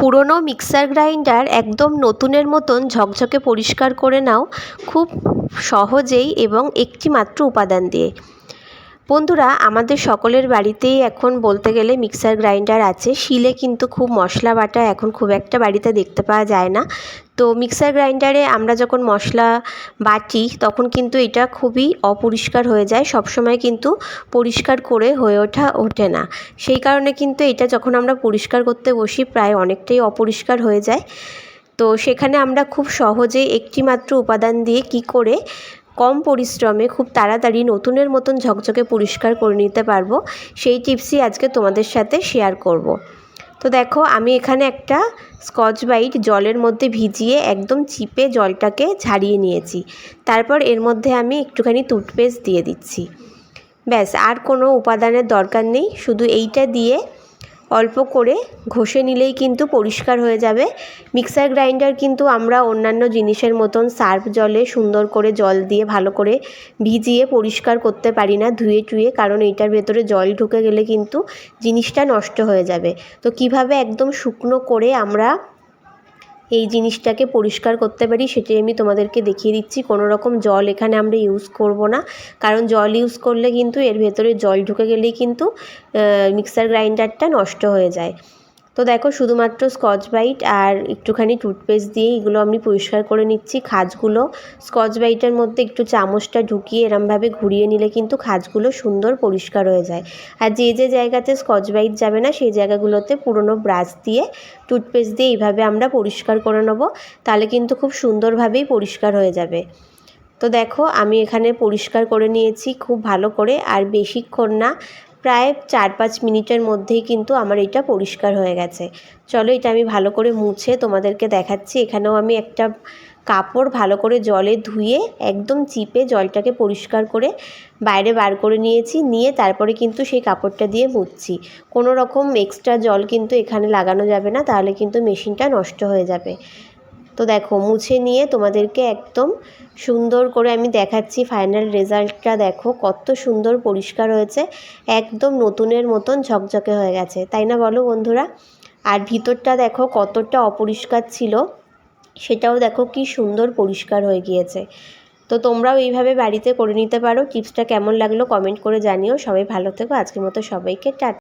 পুরনো mixer grinder একদম নতুনের মতন ঝকঝকে পরিষ্কার করে নাও, খুব সহজেই এবং একটি মাত্র উপাদান দিয়ে। বন্ধুরা, আমাদের সকলের বাড়িতেই এখন বলতে গেলে মিক্সার গ্রাইন্ডার আছে। শিলে কিন্তু খুব মশলা বাটা এখন খুব একটা বাড়িতে দেখতে পাওয়া যায় না। তো মিক্সার গ্রাইন্ডারে আমরা যখন মশলা বাটি, তখন কিন্তু এটা খুবই অপরিষ্কার হয়ে যায়। সবসময় কিন্তু পরিষ্কার করে হয়ে ওঠা ওঠে না। সেই কারণে কিন্তু এটা যখন আমরা পরিষ্কার করতে বসি, প্রায় অনেকটাই অপরিষ্কার হয়ে যায়। তো সেখানে আমরা খুব সহজে একটি মাত্র উপাদান দিয়ে কি করে কম পরিশ্রমে খুব তাড়াতাড়ি নতুনের মতন ঝকঝকে পরিষ্কার করে নিতে পারব, সেই টিপসই আজকে তোমাদের সাথে শেয়ার করব। তো দেখো, আমি এখানে একটা স্কচ বাইট জলের মধ্যে ভিজিয়ে একদম চিপে জলটাকে ঝাড়িয়ে নিয়েছি তারপর এর মধ্যে আমি একটুখানি টুথপেস্ট দিয়ে দিচ্ছি ব্যাস, আর কোনো উপাদানের দরকার নেই, শুধু এইটা দিয়ে অল্প করে ঘষে নিলেই কিন্তু পরিষ্কার হয়ে যাবে। মিক্সার গ্রাইন্ডার কিন্তু আমরা অন্যান্য জিনিসের মতন সার্ফ জলে সুন্দর করে জল দিয়ে ভালো করে ভিজিয়ে পরিষ্কার করতে পারি না ধুয়ে টুয়ে, কারণ এইটার ভেতরে জল ঢুকে গেলে কিন্তু জিনিসটা নষ্ট হয়ে যাবে। তো কীভাবে একদম শুকনো করে আমরা এই জিনিসটাকে পরিষ্কার করতে পারি সেটি আমি তোমাদেরকে দেখিয়ে দিচ্ছি। কোনো রকম জল এখানে আমরা ইউজ করব না। কারণ জল ইউজ করলে কিন্তু এর ভেতরে জল ঢুকে গেলেই কিন্তু মিক্সার গ্রাইন্ডারটা নষ্ট হয়ে যায়। তো দেখো, শুধুমাত্র স্কচ ব্রাইট আর একটুখানি টুথপেস্ট দিয়ে এগুলো আমি পরিষ্কার করে নিচ্ছি। খাজগুলো স্কচ ব্রাইটের মধ্যে একটু চামচটা ঢুকিয়ে এরমভাবে ঘুরিয়ে নিলে কিন্তু খাজগুলো সুন্দর পরিষ্কার হয়ে যায়। আর যে যে জায়গাতে স্কচ ব্রাইট যাবে না, সেই জায়গাগুলোতে পুরনো ব্রাশ দিয়ে টুথপেস্ট দিয়ে এইভাবে আমরা পরিষ্কার করে নেব, তাহলে কিন্তু খুব সুন্দরভাবেই পরিষ্কার হয়ে যাবে। তো দেখো, আমি এখানে পরিষ্কার করে নিয়েছি খুব ভালো করে, আর বেশিক্ষণ না প্রায় চার পাঁচ মিনিটের মধ্যেই কিন্তু আমার এটা পরিষ্কার হয়ে গেছে। চলো এটা আমি ভালো করে মুছে তোমাদেরকে দেখাচ্ছি। এখানেও আমি একটা কাপড় ভালো করে জলে ধুয়ে একদম চিপে জলটাকে পরিষ্কার করে বাইরে বার করে নিয়েছি। নিয়ে তারপরে কিন্তু সেই কাপড়টা দিয়ে মুছছি। কোনো রকম এক্সট্রা জল কিন্তু এখানে লাগানো যাবে না, তাহলে কিন্তু মেশিনটা নষ্ট হয়ে যাবে। তো দেখো, মুছে নিয়ে তোমাদেরকে একদম সুন্দর করে আমি দেখাচ্ছি ফাইনাল রেজাল্টটা দেখো, কত সুন্দর পরিষ্কার হয়েছে, একদম নতুনের মতন ঝকঝকে হয়ে গেছে, তাই না বলো বন্ধুরা? আর ভিতরটা দেখো কতটা অপরিষ্কার ছিল, সেটাও দেখো কি সুন্দর পরিষ্কার হয়ে গিয়েছে। তো তোমরাও এইভাবে বাড়িতে করে নিতে পারো টিপসটা কেমন লাগল কমেন্ট করে জানিও, সবাই ভালো থেকো, আজকের মতো সবাইকে টাটা